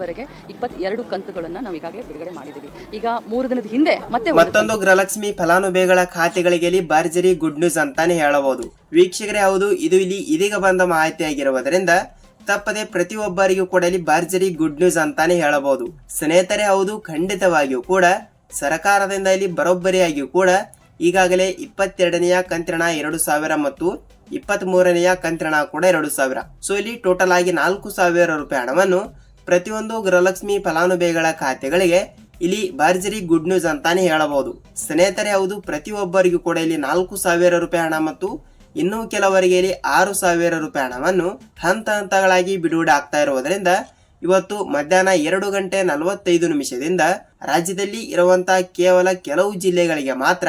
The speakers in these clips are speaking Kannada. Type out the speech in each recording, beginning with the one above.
ವರೆಗೆ ಇಪ್ಪತ್ತೆರಡು ಕಂತುಗಳನ್ನು ನಾವು ಈಗಾಗಲೇ ಬಿಡುಗಡೆ ಮಾಡಿದ್ದೀವಿ ಈಗ ಮೂರು ದಿನದ ಹಿಂದೆ ಮತ್ತೆ ಮತ್ತೊಂದು ಗೃಹಲಕ್ಷ್ಮಿ ಫಲಾನುಭವಿಗಳ ಖಾತೆಗಳಿಗೆ ಇಲ್ಲಿ ಭರ್ಜರಿ ಗುಡ್ ನ್ಯೂಸ್ ಅಂತಾನೆ ಹೇಳಬಹುದು. ವೀಕ್ಷಕರೇ, ಹೌದು, ಇದು ಇಲ್ಲಿ ಇದೀಗ ಬಂದ ಮಾಹಿತಿಯಾಗಿರುವುದರಿಂದ ತಪ್ಪದೆ ಪ್ರತಿಯೊಬ್ಬರಿಗೂ ಕೂಡ ಇಲ್ಲಿ ಭರ್ಜರಿ ಗುಡ್ ನ್ಯೂಸ್ ಅಂತಾನೆ ಹೇಳಬಹುದು. ಸ್ನೇಹಿತರೆ, ಹೌದು, ಖಂಡಿತವಾಗಿಯೂ ಕೂಡ ಸರ್ಕಾರದಿಂದ ಇಲ್ಲಿ ಬರೋಬ್ಬರಿಯಾಗಿಯೂ ಕೂಡ ಈಗಾಗಲೇ ಇಪ್ಪತ್ತೆರಡನೆಯ ಕಂತ್ರಣ ಎರಡು ಸಾವಿರ ಮತ್ತು ಇಪ್ಪತ್ತ್ ಮೂರನೆಯ ಕಂತ್ರಣ ಕೂಡ ಎರಡು ಸಾವಿರ. ಸೊ ಇಲ್ಲಿ ಟೋಟಲ್ ಆಗಿ ನಾಲ್ಕು ಸಾವಿರ ರೂಪಾಯಿ ಹಣವನ್ನು ಪ್ರತಿಯೊಂದು ಗೃಹಲಕ್ಷ್ಮಿ ಫಲಾನುಭವಿಗಳ ಖಾತೆಗಳಿಗೆ ಇಲ್ಲಿ ಭರ್ಜರಿ ಗುಡ್ ನ್ಯೂಸ್ ಅಂತಾನೆ ಹೇಳಬಹುದು. ಸ್ನೇಹಿತರೆ, ಹೌದು, ಪ್ರತಿಯೊಬ್ಬರಿಗೂ ಕೂಡ ಇಲ್ಲಿ ನಾಲ್ಕು ಸಾವಿರ ರೂಪಾಯಿ ಹಣ ಮತ್ತು ಇನ್ನೂ ಕೆಲವರಿಗೆ ಇಲ್ಲಿ ಆರು ಸಾವಿರ ರೂಪಾಯಿ ಹಣವನ್ನು ಹಂತ ಹಂತಗಳಾಗಿ ಬಿಡುಗಡೆ ಆಗ್ತಾ ಇರುವುದರಿಂದ ಇವತ್ತು ಮಧ್ಯಾಹ್ನ ಎರಡು ಗಂಟೆ ನಲವತ್ತೈದು ನಿಮಿಷದಿಂದ ರಾಜ್ಯದಲ್ಲಿ ಇರುವಂತಹ ಕೇವಲ ಕೆಲವು ಜಿಲ್ಲೆಗಳಿಗೆ ಮಾತ್ರ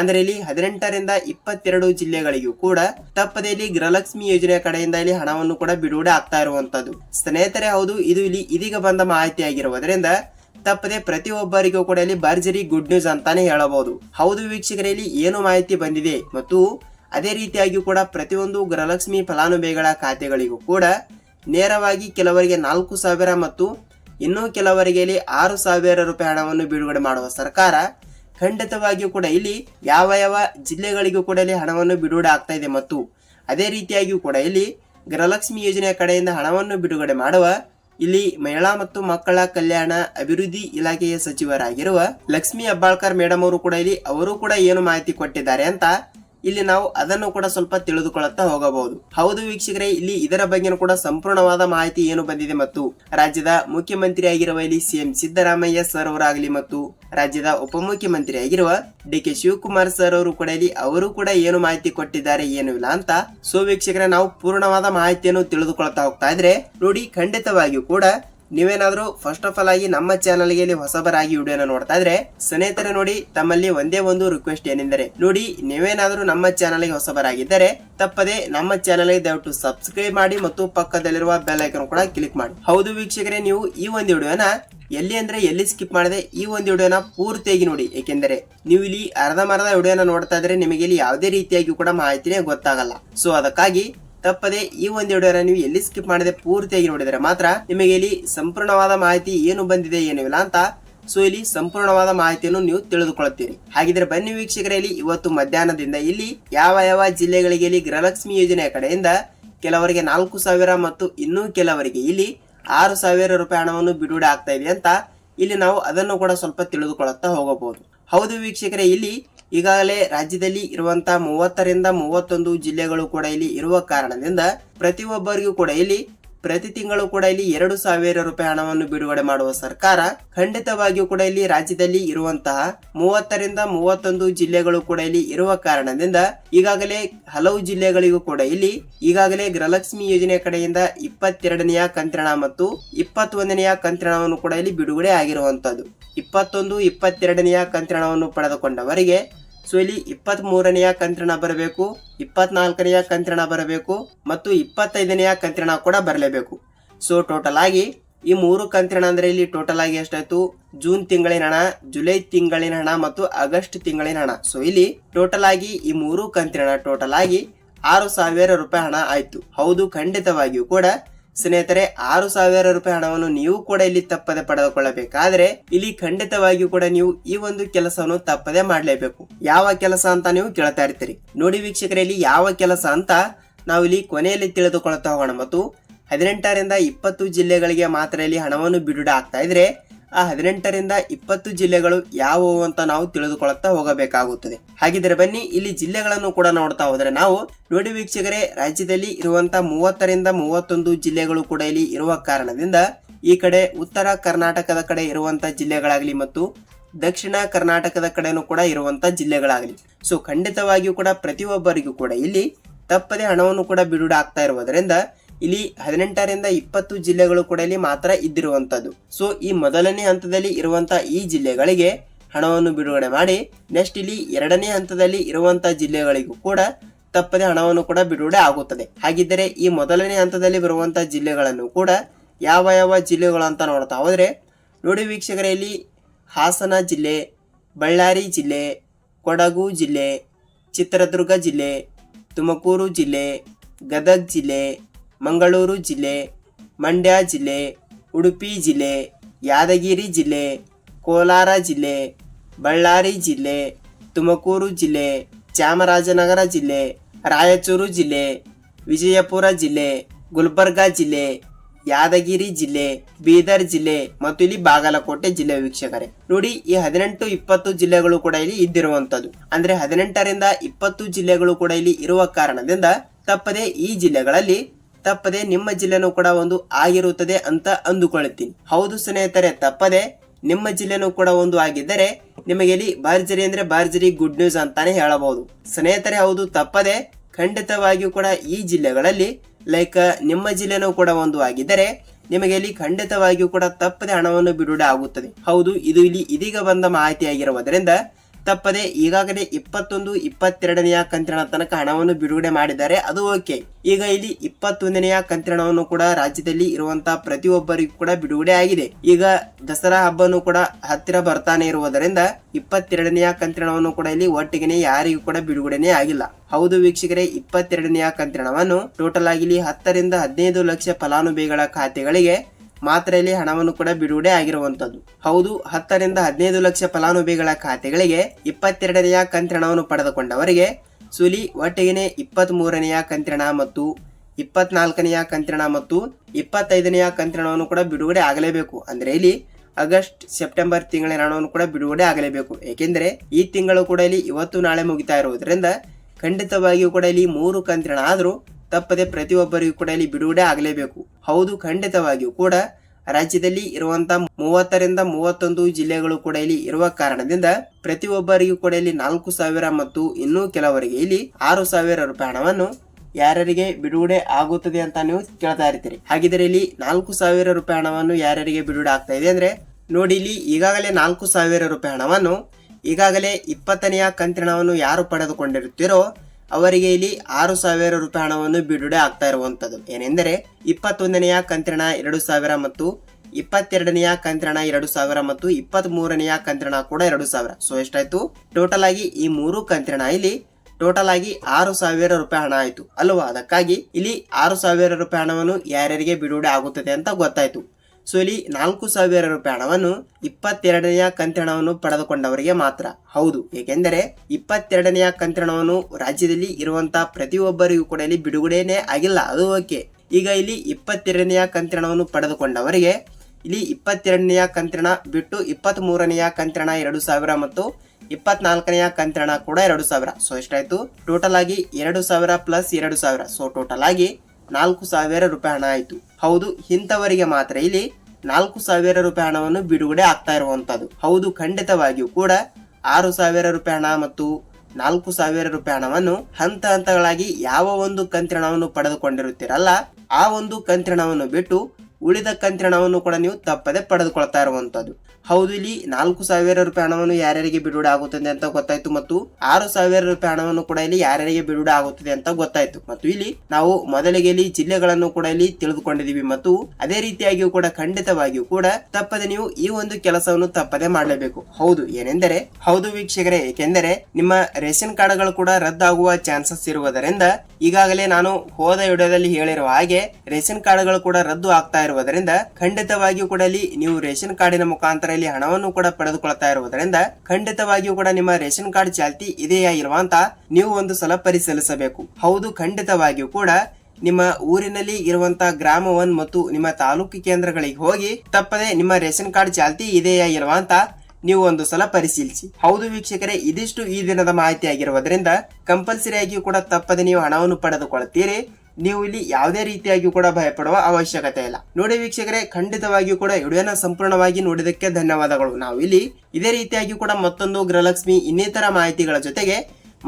ಅಂದ್ರೆ ಇಲ್ಲಿ ಹದಿನೆಂಟರಿಂದ ಇಪ್ಪತ್ತೆರಡು ಜಿಲ್ಲೆಗಳಿಗೂ ಕೂಡ ತಪ್ಪದೆ ಇಲ್ಲಿ ಗೃಹಲಕ್ಷ್ಮಿ ಯೋಜನೆಯ ಕಡೆಯಿಂದ ಇಲ್ಲಿ ಹಣವನ್ನು ಕೂಡ ಬಿಡುಗಡೆ ಆಗ್ತಾ ಇರುವಂತದ್ದು. ಸ್ನೇಹಿತರೆ, ಹೌದು, ಇದು ಇಲ್ಲಿ ಇದೀಗ ಬಂದ ಮಾಹಿತಿ ಆಗಿರುವುದರಿಂದ ತಪ್ಪದೆ ಪ್ರತಿಯೊಬ್ಬರಿಗೂ ಕೂಡ ಇಲ್ಲಿ ಭರ್ಜರಿ ಗುಡ್ ನ್ಯೂಸ್ ಅಂತಾನೆ ಹೇಳಬಹುದು. ಹೌದು ವೀಕ್ಷಕರಲ್ಲಿ ಏನು ಮಾಹಿತಿ ಬಂದಿದೆ ಮತ್ತು ಅದೇ ರೀತಿಯಾಗಿ ಕೂಡ ಪ್ರತಿಯೊಂದು ಗೃಹಲಕ್ಷ್ಮಿ ಫಲಾನುಭವಿಗಳ ಖಾತೆಗಳಿಗೂ ಕೂಡ ನೇರವಾಗಿ ಕೆಲವರಿಗೆ ನಾಲ್ಕು ಸಾವಿರ ಮತ್ತು ಇನ್ನೂ ಕೆಲವರಿಗೆ ಇಲ್ಲಿ ಆರು ಸಾವಿರ ರೂಪಾಯಿ ಹಣವನ್ನು ಬಿಡುಗಡೆ ಮಾಡುವ ಸರ್ಕಾರ ಖಂಡಿತವಾಗಿಯೂ ಕೂಡ ಇಲ್ಲಿ ಯಾವ ಯಾವ ಜಿಲ್ಲೆಗಳಿಗೂ ಕೂಡ ಇಲ್ಲಿ ಹಣವನ್ನು ಬಿಡುಗಡೆ ಆಗ್ತಾ ಇದೆ ಮತ್ತು ಅದೇ ರೀತಿಯಾಗಿಯೂ ಕೂಡ ಇಲ್ಲಿ ಗೃಹಲಕ್ಷ್ಮಿ ಯೋಜನೆಯ ಕಡೆಯಿಂದ ಹಣವನ್ನು ಬಿಡುಗಡೆ ಮಾಡುವ ಇಲ್ಲಿ ಮಹಿಳಾ ಮತ್ತು ಮಕ್ಕಳ ಕಲ್ಯಾಣ ಅಭಿವೃದ್ಧಿ ಇಲಾಖೆಯ ಸಚಿವರಾಗಿರುವ ಲಕ್ಷ್ಮಿ ಅಬ್ಬಾಳ್ಕರ್ ಮೇಡಮ್ ಅವರು ಕೂಡ ಇಲ್ಲಿ, ಅವರು ಕೂಡ ಏನು ಮಾಹಿತಿ ಕೊಟ್ಟಿದ್ದಾರೆ ಅಂತ ಇಲ್ಲಿ ನಾವು ಅದನ್ನು ಕೂಡ ಸ್ವಲ್ಪ ತಿಳಿದುಕೊಳ್ಳುತ್ತಾ ಹೋಗಬಹುದು. ಹೌದು ವೀಕ್ಷಕರೇ, ಇಲ್ಲಿ ಇದರ ಬಗ್ಗೆ ಕೂಡ ಸಂಪೂರ್ಣವಾದ ಮಾಹಿತಿ ಏನು ಬಂದಿದೆ ಮತ್ತು ರಾಜ್ಯದ ಮುಖ್ಯಮಂತ್ರಿ ಆಗಿರುವ ಇಲ್ಲಿ ಸಿಎಂ ಸಿದ್ದರಾಮಯ್ಯ ಸರ್ ಅವರಾಗಲಿ ಮತ್ತು ರಾಜ್ಯದ ಉಪಮುಖ್ಯಮಂತ್ರಿ ಆಗಿರುವ ಡಿ ಕೆ ಶಿವಕುಮಾರ್ ಸರ್ ಅವರು ಕೂಡ ಇಲ್ಲಿ ಅವರು ಕೂಡ ಏನು ಮಾಹಿತಿ ಕೊಟ್ಟಿದ್ದಾರೆ ಏನು ಇಲ್ಲ ಅಂತ ಸೊ ವೀಕ್ಷಕರೇ, ನಾವು ಪೂರ್ಣವಾದ ಮಾಹಿತಿಯನ್ನು ತಿಳಿದುಕೊಳ್ತಾ ಹೋಗ್ತಾ ಇದ್ರೆ ನೋಡಿ, ಖಂಡಿತವಾಗಿಯೂ ಕೂಡ ನೀವೇನಾದ್ರೂ ಫಸ್ಟ್ ಆಫ್ ಆಲ್ ಆಗಿ ನಮ್ಮ ಚಾನಲ್ಗೆ ಇಲ್ಲಿ ಹೊಸಬರಾಗಿ ವಿಡಿಯೋನ ನೋಡ್ತಾ ಇದ್ರೆ, ಸ್ನೇಹಿತರೆ ನೋಡಿ, ತಮ್ಮಲ್ಲಿ ಒಂದೇ ಒಂದು ರಿಕ್ವೆಸ್ಟ್ ಏನೆಂದರೆ, ನೋಡಿ, ನೀವೇನಾದರೂ ನಮ್ಮ ಚಾನಲ್ಗೆ ಹೊಸಬರಾಗಿದ್ದರೆ, ತಪ್ಪದೆ ನಮ್ಮ ಚಾನಲ್ಗೆ ದಯವಿಟ್ಟು ಸಬ್ಸ್ಕ್ರೈಬ್ ಮಾಡಿ ಮತ್ತು ಪಕ್ಕದಲ್ಲಿರುವ ಬೆಲ್ ಐಕನ್ ಕೂಡ ಕ್ಲಿಕ್ ಮಾಡಿ. ಹೌದು ವೀಕ್ಷಕರೇ, ನೀವು ಈ ಒಂದು ವಿಡಿಯೋನ ಎಲ್ಲಿ ಅಂದ್ರೆ ಎಲ್ಲಿ ಸ್ಕಿಪ್ ಮಾಡದೆ ಈ ಒಂದು ವಿಡಿಯೋನ ಪೂರ್ತಿಯಾಗಿ ನೋಡಿ. ಏಕೆಂದರೆ, ನೀವು ಇಲ್ಲಿ ಅರ್ಧ ಅರ್ಧಂಬರ್ಧ ವಿಡಿಯೋನ ನೋಡ್ತಾ ಇದ್ರೆ ನಿಮಗೆ ಇಲ್ಲಿ ಯಾವುದೇ ರೀತಿಯಾಗಿ ಕೂಡ ಮಾಹಿತಿನೇ ಗೊತ್ತಾಗಲ್ಲ. ಸೊ ಅದಕ್ಕಾಗಿ ತಪ್ಪದೆ ಈ ಒಂದು ವಿಡಿಯೋನ ನೀವು ಎಲ್ಲಿ ಸ್ಕಿಪ್ ಮಾಡದೆ ಪೂರ್ತಿಯಾಗಿ ನೋಡಿದರೆ ಮಾತ್ರ ನಿಮಗೆ ಇಲ್ಲಿ ಸಂಪೂರ್ಣವಾದ ಮಾಹಿತಿ ಏನು ಬಂದಿದೆ ಏನಿಲ್ಲ ಅಂತ ಸೊ ಇಲ್ಲಿ ಸಂಪೂರ್ಣವಾದ ಮಾಹಿತಿಯನ್ನು ನೀವು ತಿಳಿದುಕೊಳ್ಳುತ್ತೀರಿ. ಹಾಗಿದ್ರೆ ಬನ್ನಿ ವೀಕ್ಷಕರಲ್ಲಿ ಇವತ್ತು ಮಧ್ಯಾಹ್ನದಿಂದ ಇಲ್ಲಿ ಯಾವ ಯಾವ ಜಿಲ್ಲೆಗಳಿಗೆ ಇಲ್ಲಿ ಗೃಹಲಕ್ಷ್ಮಿ ಯೋಜನೆಯ ಕಡೆಯಿಂದ ಕೆಲವರಿಗೆ ನಾಲ್ಕು ಸಾವಿರ ಮತ್ತು ಇನ್ನೂ ಕೆಲವರಿಗೆ ಇಲ್ಲಿ ಆರು ಸಾವಿರ ರೂಪಾಯಿ ಹಣವನ್ನು ಬಿಡುಗಡೆ ಆಗ್ತಾ ಇದೆ ಅಂತ ಇಲ್ಲಿ ನಾವು ಅದನ್ನು ಕೂಡ ಸ್ವಲ್ಪ ತಿಳಿದುಕೊಳ್ಳುತ್ತಾ ಹೋಗಬಹುದು. ಹೌದು ವೀಕ್ಷಕರೇ, ಇಲ್ಲಿ ಈಗಾಗಲೇ ರಾಜ್ಯದಲ್ಲಿ ಇರುವಂತಹ ಮೂವತ್ತರಿಂದ ಮೂವತ್ತೊಂದು ಜಿಲ್ಲೆಗಳು ಕೂಡ ಇಲ್ಲಿ ಇರುವ ಕಾರಣದಿಂದ ಪ್ರತಿಯೊಬ್ಬರಿಗೂ ಕೂಡ ಇಲ್ಲಿ ಪ್ರತಿ ತಿಂಗಳು ಕೂಡ ಇಲ್ಲಿ ಎರಡು ಸಾವಿರ ರೂಪಾಯಿ ಹಣವನ್ನು ಬಿಡುಗಡೆ ಮಾಡುವ ಸರ್ಕಾರ ಖಂಡಿತವಾಗಿಯೂ ಕೂಡ ಇಲ್ಲಿ ರಾಜ್ಯದಲ್ಲಿ ಇರುವಂತಹ ಮೂವತ್ತರಿಂದ ಮೂವತ್ತೊಂದು ಜಿಲ್ಲೆಗಳು ಕೂಡ ಇಲ್ಲಿ ಇರುವ ಕಾರಣದಿಂದ ಈಗಾಗಲೇ ಹಲವು ಜಿಲ್ಲೆಗಳಿಗೂ ಕೂಡ ಇಲ್ಲಿ ಈಗಾಗಲೇ ಗೃಹಲಕ್ಷ್ಮಿ ಯೋಜನೆ ಕಡೆಯಿಂದ ಇಪ್ಪತ್ತೆರಡನೆಯ ಕಂತ್ರಣ ಮತ್ತು ಇಪ್ಪತ್ತೊಂದನೆಯ ಕಂತ್ರಣವನ್ನು ಕೂಡ ಇಲ್ಲಿ ಬಿಡುಗಡೆ ಆಗಿರುವಂತದ್ದು. ಇಪ್ಪತ್ತೊಂದು, ಇಪ್ಪತ್ತೆರಡನೆಯ ಕಂತ್ರಣವನ್ನು ಪಡೆದುಕೊಂಡವರಿಗೆ ಸೊ ಇಲ್ಲಿ ಇಪ್ಪತ್ತ್ ಮೂರನೆಯ ಕಂತ್ರಣ ಬರಬೇಕು, ಇಪ್ಪತ್ನಾಲ್ಕನೆಯ ಕಂತ್ರಣ ಬರಬೇಕು, ಮತ್ತು ಇಪ್ಪತ್ತೈದನೆಯ ಕಂತ್ರಣ ಕೂಡ ಬರಲೇಬೇಕು. ಸೊ ಟೋಟಲ್ ಆಗಿ ಈ ಮೂರು ಕಂತ್ರಣ ಅಂದರೆ ಇಲ್ಲಿ ಟೋಟಲ್ ಆಗಿ ಎಷ್ಟಾಯ್ತು? ಜೂನ್ ತಿಂಗಳಿನ ಹಣ ಜುಲೈ ತಿಂಗಳಿನ ಹಣ ಮತ್ತು ಆಗಸ್ಟ್ ತಿಂಗಳಿನ ಹಣ. ಸೊ ಇಲ್ಲಿ ಟೋಟಲ್ ಆಗಿ ಈ ಮೂರು ಕಂತ್ರಣ ಟೋಟಲ್ ಆಗಿ ಆರು ಸಾವಿರ ರೂಪಾಯಿ ಹಣ ಆಯ್ತು. ಹೌದು, ಖಂಡಿತವಾಗಿಯೂ ಕೂಡ ಸ್ನೇಹಿತರೆ, ಆರು ಸಾವಿರ ರೂಪಾಯಿ ಹಣವನ್ನು ನೀವು ಕೂಡ ಇಲ್ಲಿ ತಪ್ಪದೆ ಪಡೆದುಕೊಳ್ಳಬೇಕಾದ್ರೆ, ಇಲ್ಲಿ ಖಂಡಿತವಾಗಿಯೂ ಕೂಡ ನೀವು ಈ ಒಂದು ಕೆಲಸವನ್ನು ತಪ್ಪದೆ ಮಾಡಲೇಬೇಕು. ಯಾವ ಕೆಲಸ ಅಂತ ನೀವು ಕೇಳ್ತಾ ಇರ್ತೀರಿ. ನೋಡಿ ವೀಕ್ಷಕರೇ, ಇಲ್ಲಿ ಯಾವ ಕೆಲಸ ಅಂತ ನಾವು ಇಲ್ಲಿ ಕೊನೆಯಲ್ಲಿ ತಿಳಿದುಕೊಳ್ತಾ ಹೋಗೋಣ. ಮತ್ತು ಹದಿನೆಂಟರಿಂದ ಇಪ್ಪತ್ತು ಜಿಲ್ಲೆಗಳಿಗೆ ಮಾತ್ರ ಇಲ್ಲಿ ಹಣವನ್ನು ಬಿಡುಗಡೆ ಆಗ್ತಾ ಇದ್ರೆ ಆ ಹದಿನೆಂಟರಿಂದ ಇಪ್ಪತ್ತು ಜಿಲ್ಲೆಗಳು ಯಾವುವು ಅಂತ ನಾವು ತಿಳಿದುಕೊಳ್ಳುತ್ತಾ ಹೋಗಬೇಕಾಗುತ್ತದೆ. ಹಾಗಿದ್ರೆ ಬನ್ನಿ, ಇಲ್ಲಿ ಜಿಲ್ಲೆಗಳನ್ನು ಕೂಡ ನೋಡ್ತಾ ಹೋದ್ರೆ ನಾವು ನೋಡಿ ವೀಕ್ಷಕರೇ, ರಾಜ್ಯದಲ್ಲಿ ಇರುವಂತಹ ಮೂವತ್ತರಿಂದ ಮೂವತ್ತೊಂದು ಜಿಲ್ಲೆಗಳು ಕೂಡ ಇಲ್ಲಿ ಇರುವ ಕಾರಣದಿಂದ ಈ ಕಡೆ ಉತ್ತರ ಕರ್ನಾಟಕದ ಕಡೆ ಇರುವಂತಹ ಜಿಲ್ಲೆಗಳಾಗಲಿ ಮತ್ತು ದಕ್ಷಿಣ ಕರ್ನಾಟಕದ ಕಡೆನೂ ಕೂಡ ಇರುವಂತಹ ಜಿಲ್ಲೆಗಳಾಗಲಿ. ಸೊ, ಖಂಡಿತವಾಗಿಯೂ ಕೂಡ ಪ್ರತಿಯೊಬ್ಬರಿಗೂ ಕೂಡ ಇಲ್ಲಿ ತಪ್ಪದೇ ಹಣವನ್ನು ಕೂಡ ಬಿಡುಗಡೆ ಆಗ್ತಾ ಇರುವುದರಿಂದ ಇಲ್ಲಿ ಹದಿನೆಂಟರಿಂದ ಇಪ್ಪತ್ತು ಜಿಲ್ಲೆಗಳು ಕೂಡ ಇಲ್ಲಿ ಮಾತ್ರ ಇದ್ದಿರುವಂತದ್ದು. ಸೊ ಈ ಮೊದಲನೇ ಹಂತದಲ್ಲಿ ಇರುವಂತ ಈ ಜಿಲ್ಲೆಗಳಿಗೆ ಹಣವನ್ನು ಬಿಡುಗಡೆ ಮಾಡಿ ನೆಕ್ಸ್ಟ್ ಇಲ್ಲಿ ಎರಡನೇ ಹಂತದಲ್ಲಿ ಇರುವಂತಹ ಜಿಲ್ಲೆಗಳಿಗೂ ಕೂಡ ತಪ್ಪದೆ ಹಣವನ್ನು ಕೂಡ ಬಿಡುಗಡೆ ಆಗುತ್ತದೆ. ಹಾಗಿದ್ದರೆ ಈ ಮೊದಲನೇ ಹಂತದಲ್ಲಿ ಬರುವಂತಹ ಜಿಲ್ಲೆಗಳನ್ನು ಕೂಡ ಯಾವ ಯಾವ ಜಿಲ್ಲೆಗಳು ಅಂತ ನೋಡ್ತಾ ಹೋದರೆ, ನೋಡಿ ವೀಕ್ಷಕರಲ್ಲಿ ಹಾಸನ ಜಿಲ್ಲೆ, ಬಳ್ಳಾರಿ ಜಿಲ್ಲೆ, ಕೊಡಗು ಜಿಲ್ಲೆ, ಚಿತ್ರದುರ್ಗ ಜಿಲ್ಲೆ, ತುಮಕೂರು ಜಿಲ್ಲೆ, ಗದಗ್ ಜಿಲ್ಲೆ ಮಂಗಳೂರು ಜಿಲ್ಲೆ, ಮಂಡ್ಯ ಜಿಲ್ಲೆ, ಉಡುಪಿ ಜಿಲ್ಲೆ, ಯಾದಗಿರಿ ಜಿಲ್ಲೆ, ಕೋಲಾರ ಜಿಲ್ಲೆ, ಬಳ್ಳಾರಿ ಜಿಲ್ಲೆ, ತುಮಕೂರು ಜಿಲ್ಲೆ, ಚಾಮರಾಜನಗರ ಜಿಲ್ಲೆ, ರಾಯಚೂರು ಜಿಲ್ಲೆ, ವಿಜಯಪುರ ಜಿಲ್ಲೆ, ಗುಲ್ಬರ್ಗಾ ಜಿಲ್ಲೆ, ಯಾದಗಿರಿ ಜಿಲ್ಲೆ, ಬೀದರ್ ಜಿಲ್ಲೆ ಮತ್ತು ಇಲ್ಲಿ ಬಾಗಲಕೋಟೆ ಜಿಲ್ಲೆ ವೀಕ್ಷಕರೇ. ನೋಡಿ, ಈ ಹದಿನೆಂಟು, ಇಪ್ಪತ್ತು ಜಿಲ್ಲೆಗಳು ಕೂಡ ಇಲ್ಲಿ ಇದ್ದಿರುವಂತದ್ದು ಅಂದ್ರೆ ಹದಿನೆಂಟರಿಂದ ಇಪ್ಪತ್ತು ಜಿಲ್ಲೆಗಳು ಕೂಡ ಇಲ್ಲಿ ಇರುವ ಕಾರಣದಿಂದ ತಪ್ಪದೆ ಈ ಜಿಲ್ಲೆಗಳಲ್ಲಿ ತಪ್ಪದೆ ನಿಮ್ಮ ಜಿಲ್ಲೆನೂ ಕೂಡ ಒಂದು ಆಗಿರುತ್ತದೆ ಅಂತ ಅಂದುಕೊಳ್ಳುತ್ತೀನಿ. ಹೌದು ಸ್ನೇಹಿತರೆ, ತಪ್ಪದೆ ನಿಮ್ಮ ಜಿಲ್ಲೆನೂ ಕೂಡ ಒಂದು ಆಗಿದ್ದರೆ ನಿಮಗೆ ಇಲ್ಲಿ ಭಾರ್ಜರಿ ಅಂದ್ರೆ ಭಾರ್ಜರಿ ಗುಡ್ ನ್ಯೂಸ್ ಅಂತಾನೆ ಹೇಳಬಹುದು. ಸ್ನೇಹಿತರೆ, ಹೌದು, ತಪ್ಪದೆ ಖಂಡಿತವಾಗಿಯೂ ಕೂಡ ಈ ಜಿಲ್ಲೆಗಳಲ್ಲಿ ಲೈಕ್ ನಿಮ್ಮ ಜಿಲ್ಲೆನೂ ಕೂಡ ಒಂದು ಆಗಿದ್ದರೆ ನಿಮಗೆ ಇಲ್ಲಿ ಖಂಡಿತವಾಗಿಯೂ ಕೂಡ ತಪ್ಪದೆ ಹಣವನ್ನು ಬಿಡುಗಡೆ ಆಗುತ್ತದೆ. ಹೌದು, ಇದು ಇಲ್ಲಿ ಇದೀಗ ಬಂದ ಮಾಹಿತಿಯಾಗಿರುವುದರಿಂದ ತಪ್ಪದೆ ಈಗಾಗಲೇ ಇಪ್ಪತ್ತೊಂದು, ಇಪ್ಪತ್ತೆರಡನೆಯ ಕಂತಿನ ತನಕ ಹಣವನ್ನು ಬಿಡುಗಡೆ ಮಾಡಿದ್ದಾರೆ. ಅದು ಓಕೆ. ಈಗ ಇಲ್ಲಿ ಇಪ್ಪತ್ತೊಂದನೆಯ ಕಂತಿನವನ್ನು ಕೂಡ ರಾಜ್ಯದಲ್ಲಿ ಇರುವಂತಹ ಪ್ರತಿಯೊಬ್ಬರಿಗೂ ಕೂಡ ಬಿಡುಗಡೆ ಆಗಿದೆ. ಈಗ ದಸರಾ ಹಬ್ಬನು ಕೂಡ ಹತ್ತಿರ ಬರ್ತಾನೆ ಇರುವುದರಿಂದ ಇಪ್ಪತ್ತೆರಡನೆಯ ಕಂತಿನವನ್ನು ಕೂಡ ಇಲ್ಲಿ ಒಟ್ಟಿಗೆನೆ ಯಾರಿಗೂ ಕೂಡ ಬಿಡುಗಡೆನೇ ಆಗಿಲ್ಲ. ಹೌದು ವೀಕ್ಷಕರೇ, ಇಪ್ಪತ್ತೆರಡನೆಯ ಕಂತಿನವನ್ನು ಟೋಟಲ್ ಆಗಿ ಇಲ್ಲಿ ಹತ್ತರಿಂದ ಹದಿನೈದು ಲಕ್ಷ ಫಲಾನುಭವಿಗಳ ಖಾತೆಗಳಿಗೆ ಮಾತ್ರ ಇಲ್ಲಿ ಹಣವನ್ನು ಕೂಡ ಬಿಡುಗಡೆ ಆಗಿರುವಂತದ್ದು ಹೌದು, ಹತ್ತರಿಂದ ಹದಿನೈದು ಲಕ್ಷ ಫಲಾನುಭವಿಗಳ ಖಾತೆಗಳಿಗೆ ಇಪ್ಪತ್ತೆರಡನೆಯ ಕಂತ್ರಣವನ್ನು ಪಡೆದುಕೊಂಡವರಿಗೆ ಸುಲಿ ಒಟ್ಟಿಗೆ ಇಪ್ಪತ್ತ್ ಮೂರನೆಯ ಕಂತಿನ ಮತ್ತು ಇಪ್ಪತ್ನಾಲ್ಕನೆಯ ಕಂತ್ರಣ ಮತ್ತು ಇಪ್ಪತ್ತೈದನೆಯ ಕಂತ್ರಣವನ್ನು ಕೂಡ ಬಿಡುಗಡೆ ಆಗಲೇಬೇಕು. ಅಂದ್ರೆ ಇಲ್ಲಿ ಆಗಸ್ಟ್, ಸೆಪ್ಟೆಂಬರ್ ತಿಂಗಳಿನ ಹಣವನ್ನು ಕೂಡ ಬಿಡುಗಡೆ ಆಗಲೇಬೇಕು. ಏಕೆಂದರೆ ಈ ತಿಂಗಳು ಕೂಡ ಇಲ್ಲಿ ಇವತ್ತು ನಾಳೆ ಮುಗಿತಾ ಇರುವುದರಿಂದ ಖಂಡಿತವಾಗಿಯೂ ಕೂಡ ಇಲ್ಲಿ ಮೂರು ಕಂತ್ರಣ ಆದರೂ ತಪ್ಪದೆ ಪ್ರತಿಯೊಬ್ಬರಿಗೂ ಕೂಡ ಇಲ್ಲಿ ಬಿಡುಗಡೆ ಆಗಲೇಬೇಕು. ಹೌದು, ಖಂಡಿತವಾಗಿಯೂ ಕೂಡ ರಾಜ್ಯದಲ್ಲಿ ಇರುವಂತ ಮೂವತ್ತರಿಂದ ಮೂವತ್ತೊಂದು ಜಿಲ್ಲೆಗಳು ಕೂಡ ಇಲ್ಲಿ ಇರುವ ಕಾರಣದಿಂದ ಪ್ರತಿಯೊಬ್ಬರಿಗೂ ಕೂಡ ಇಲ್ಲಿ ನಾಲ್ಕು ಸಾವಿರ ಮತ್ತು ಇನ್ನೂ ಕೆಲವರಿಗೆ ಇಲ್ಲಿ ಆರು ಸಾವಿರ ರೂಪಾಯಿ ಹಣವನ್ನು ಯಾರ್ಯಾರಿಗೆ ಬಿಡುಗಡೆ ಆಗುತ್ತದೆ ಅಂತ ನೀವು ಕೇಳ್ತಾ ಇರ್ತೀರಿ. ಹಾಗಿದ್ರೆ ಇಲ್ಲಿ ನಾಲ್ಕು ಸಾವಿರ ರೂಪಾಯಿ ಹಣವನ್ನು ಯಾರ್ಯಾರಿಗೆ ಬಿಡುಗಡೆ ಆಗ್ತಾ ಇದೆ ಅಂದ್ರೆ ನೋಡಿ ಇಲ್ಲಿ ಈಗಾಗಲೇ ನಾಲ್ಕು ಸಾವಿರ ರೂಪಾಯಿ ಹಣವನ್ನು ಈಗಾಗಲೇ ಇಪ್ಪತ್ತನೆಯ ಕಂತಿನವನ್ನು ಯಾರು ಪಡೆದುಕೊಂಡಿರುತ್ತೀರೋ ಅವರಿಗೆ ಇಲ್ಲಿ ಆರು ಸಾವಿರ ರೂಪಾಯಿ ಹಣವನ್ನು ಬಿಡುಗಡೆ ಆಗ್ತಾ ಇರುವಂಥದ್ದು ಏನೆಂದರೆ ಇಪ್ಪತ್ತೊಂದನೆಯ ಕಂತಿನ ಎರಡು ಸಾವಿರ ಮತ್ತು ಇಪ್ಪತ್ತೆರಡನೆಯ ಕಂತಿನ ಎರಡು ಸಾವಿರ ಮತ್ತು ಇಪ್ಪತ್ತ್ ಮೂರನೆಯ ಕಂತಿನ ಕೂಡ ಎರಡು ಸಾವಿರ. ಸೊ ಎಷ್ಟಾಯ್ತು? ಟೋಟಲ್ ಆಗಿ ಈ ಮೂರು ಕಂತಿನ ಇಲ್ಲಿ ಟೋಟಲ್ ಆಗಿ ಆರು ಸಾವಿರ ರೂಪಾಯಿ ಹಣ ಆಯಿತು. ಅಲ್ವಾ ಅದಕ್ಕಾಗಿ ಇಲ್ಲಿ ಆರು ಸಾವಿರ ರೂಪಾಯಿ ಹಣವನ್ನು ಯಾರ್ಯಾರಿಗೆ ಬಿಡುಗಡೆ ಆಗುತ್ತದೆ ಅಂತ ಗೊತ್ತಾಯ್ತು. ಸೊ ಇಲ್ಲಿ ನಾಲ್ಕು ಸಾವಿರ ರೂಪಾಯಿ ಹಣವನ್ನು ಇಪ್ಪತ್ತೆರಡನೆಯ ಕಂತಿನವನ್ನು ಪಡೆದುಕೊಂಡವರಿಗೆ ಮಾತ್ರ. ಹೌದು, ಏಕೆಂದರೆ ಇಪ್ಪತ್ತೆರಡನೆಯ ಕಂತಿನವನ್ನು ರಾಜ್ಯದಲ್ಲಿ ಇರುವಂತಹ ಪ್ರತಿಯೊಬ್ಬರಿಗೂ ಕೂಡ ಇಲ್ಲಿ ಬಿಡುಗಡೆಯೇ ಆಗಿಲ್ಲ. ಅದು ಓಕೆ. ಈಗ ಇಲ್ಲಿ ಇಪ್ಪತ್ತೆರಡನೆಯ ಕಂತಿನವನ್ನು ಪಡೆದುಕೊಂಡವರಿಗೆ ಇಲ್ಲಿ ಇಪ್ಪತ್ತೆರಡನೆಯ ಕಂತಿನ ಬಿಟ್ಟು ಇಪ್ಪತ್ತ್ ಮೂರನೆಯ ಕಂತಿನ ಎರಡು ಸಾವಿರ ಮತ್ತು ಇಪ್ಪತ್ನಾಲ್ಕನೆಯ ಕಂತಿನ ಕೂಡ ಎರಡು ಸಾವಿರ. ಸೊ ಎಷ್ಟಾಯ್ತು? ಟೋಟಲ್ ಆಗಿ ಎರಡು ಸಾವಿರ ಪ್ಲಸ್ ಎರಡು ಸಾವಿರ. ಸೊ ಟೋಟಲ್ ಆಗಿ ನಾಲ್ಕು ಸಾವಿರ ರೂಪಾಯಿ ಹಣ ಆಯಿತು. ಹೌದು, ಇಂಥವರಿಗೆ ಮಾತ್ರ. ಇಲ್ಲಿ ನಾಲ್ಕು ಸಾವಿರ ರೂಪಾಯಿ ಹಣವನ್ನು ಬಿಡುಗಡೆ ಆಗ್ತಾ ಇರುವಂಥದ್ದು. ಹೌದು, ಖಂಡಿತವಾಗಿಯೂ ಕೂಡ ಆರು ಸಾವಿರ ರೂಪಾಯಿ ಹಣ ಮತ್ತು ನಾಲ್ಕು ಸಾವಿರ ರೂಪಾಯಿ ಹಣವನ್ನು ಹಂತ ಹಂತಗಳಾಗಿ ಯಾವ ಒಂದು ಕಂತಿನವನ್ನು ಪಡೆದುಕೊಂಡಿರುತ್ತೀರಲ್ಲ, ಆ ಒಂದು ಕಂತಿನವನ್ನು ಬಿಟ್ಟು ಉಳಿದ ಕಂತಿನವನ್ನು ಕೂಡ ನೀವು ತಪ್ಪದೆ ಪಡೆದುಕೊಳ್ತಾ ಇರುವಂತದ್ದು ಹೌದು, ಇಲ್ಲಿ ನಾಲ್ಕು ಸಾವಿರ ರೂಪಾಯಿ ಹಣವನ್ನು ಯಾರ್ಯಾರಿಗೆ ಬಿಡುಗಡೆ ಆಗುತ್ತದೆ ಅಂತ ಗೊತ್ತಾಯ್ತು ಮತ್ತು ಆರು ಸಾವಿರ ರೂಪಾಯಿ ಹಣವನ್ನು ಕೂಡ ಇಲ್ಲಿ ಯಾರ್ಯಾರಿಗೆ ಬಿಡುಗಡೆ ಆಗುತ್ತದೆ ಅಂತ ಗೊತ್ತಾಯ್ತು. ಮತ್ತು ಇಲ್ಲಿ ನಾವು ಮೊದಲಿಗೆ ಇಲ್ಲಿ ಜಿಲ್ಲೆಗಳನ್ನು ಕೂಡ ಇಲ್ಲಿ ತಿಳಿದುಕೊಂಡಿದೀವಿ ಮತ್ತು ಅದೇ ರೀತಿಯಾಗಿಯೂ ಕೂಡ ಖಂಡಿತವಾಗಿಯೂ ಕೂಡ ತಪ್ಪದೆ ನೀವು ಈ ಒಂದು ಕೆಲಸವನ್ನು ತಪ್ಪದೆ ಮಾಡಲೇಬೇಕು. ಹೌದು, ಏನೆಂದರೆ, ಹೌದು ವೀಕ್ಷಕರೇ, ಏಕೆಂದರೆ ನಿಮ್ಮ ರೇಷನ್ ಕಾರ್ಡ್ಗಳು ಕೂಡ ರದ್ದಾಗುವ ಚಾನ್ಸಸ್ ಇರುವುದರಿಂದ ಈಗಾಗಲೇ ನಾನು ಹೋದ ವಿಡಿಯೋದಲ್ಲಿ ಹೇಳಿರುವ ಹಾಗೆ ರೇಷನ್ ಕಾರ್ಡ್ಗಳು ಕೂಡ ರದ್ದು ಆಗ್ತಾ ಇರುವುದರಿಂದ ಖಂಡಿತವಾಗಿಯೂ ಕೂಡ ಇಲ್ಲಿ ನೀವು ರೇಷನ್ ಕಾರ್ಡಿನ ಮುಖಾಂತರ ಇಲ್ಲಿ ಹಣವನ್ನು ಕೂಡ ಪಡೆದುಕೊಳ್ತಾ ಇರುವುದರಿಂದ ಖಂಡಿತವಾಗಿಯೂ ಕೂಡ ನಿಮ್ಮ ರೇಷನ್ ಕಾರ್ಡ್ ಚಾಲ್ತಿ ಇದೆಯಾ ಇಲ್ವಾ ಅಂತ ನೀವು ಒಂದು ಸಲ ಪರಿಶೀಲಿಸಬೇಕು. ಹೌದು, ಖಂಡಿತವಾಗಿಯೂ ಕೂಡ ನಿಮ್ಮ ಊರಿನಲ್ಲಿ ಇರುವಂತಹ ಗ್ರಾಮ ಒನ್ ಮತ್ತು ನಿಮ್ಮ ತಾಲೂಕು ಕೇಂದ್ರಗಳಿಗೆ ಹೋಗಿ ತಪ್ಪದೆ ನಿಮ್ಮ ರೇಷನ್ ಕಾರ್ಡ್ ಚಾಲ್ತಿ ಇದೆಯಾ ಇಲ್ವಾ ಅಂತ ನೀವು ಒಂದು ಸಲ ಪರಿಶೀಲಿಸಿ. ಹೌದು ವೀಕ್ಷಕರೇ, ಇದಿಷ್ಟು ಈ ದಿನದ ಮಾಹಿತಿ ಆಗಿರುವುದರಿಂದ ಕಂಪಲ್ಸರಿ ಆಗಿಯೂ ಕೂಡ ತಪ್ಪದೆ ನೀವು ಹಣವನ್ನು ಪಡೆದುಕೊಳ್ಳುತ್ತೀರಿ ನೀವು ಇಲ್ಲಿ ಯಾವುದೇ ರೀತಿಯಾಗಿಯೂ ಕೂಡ ಭಯಪಡುವ ಅವಶ್ಯಕತೆ ಇಲ್ಲ. ನೋಡಿ ವೀಕ್ಷಕರೇ, ಖಂಡಿತವಾಗಿಯೂ ಕೂಡ ವಿಡಿಯೋನ ಸಂಪೂರ್ಣವಾಗಿ ನೋಡಿದಕ್ಕೆ ಧನ್ಯವಾದಗಳು. ನಾವು ಇಲ್ಲಿ ಇದೇ ರೀತಿಯಾಗಿ ಕೂಡ ಮತ್ತೊಂದು ಗೃಹಲಕ್ಷ್ಮಿ ಇನ್ನಿತರ ಮಾಹಿತಿಗಳ ಜೊತೆಗೆ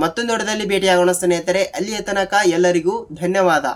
ಮತ್ತೊಂದು ಭೇಟಿಯಾಗೋಣ ಸ್ನೇಹಿತರೆ. ಅಲ್ಲಿಯ ತನಕ ಎಲ್ಲರಿಗೂ ಧನ್ಯವಾದ.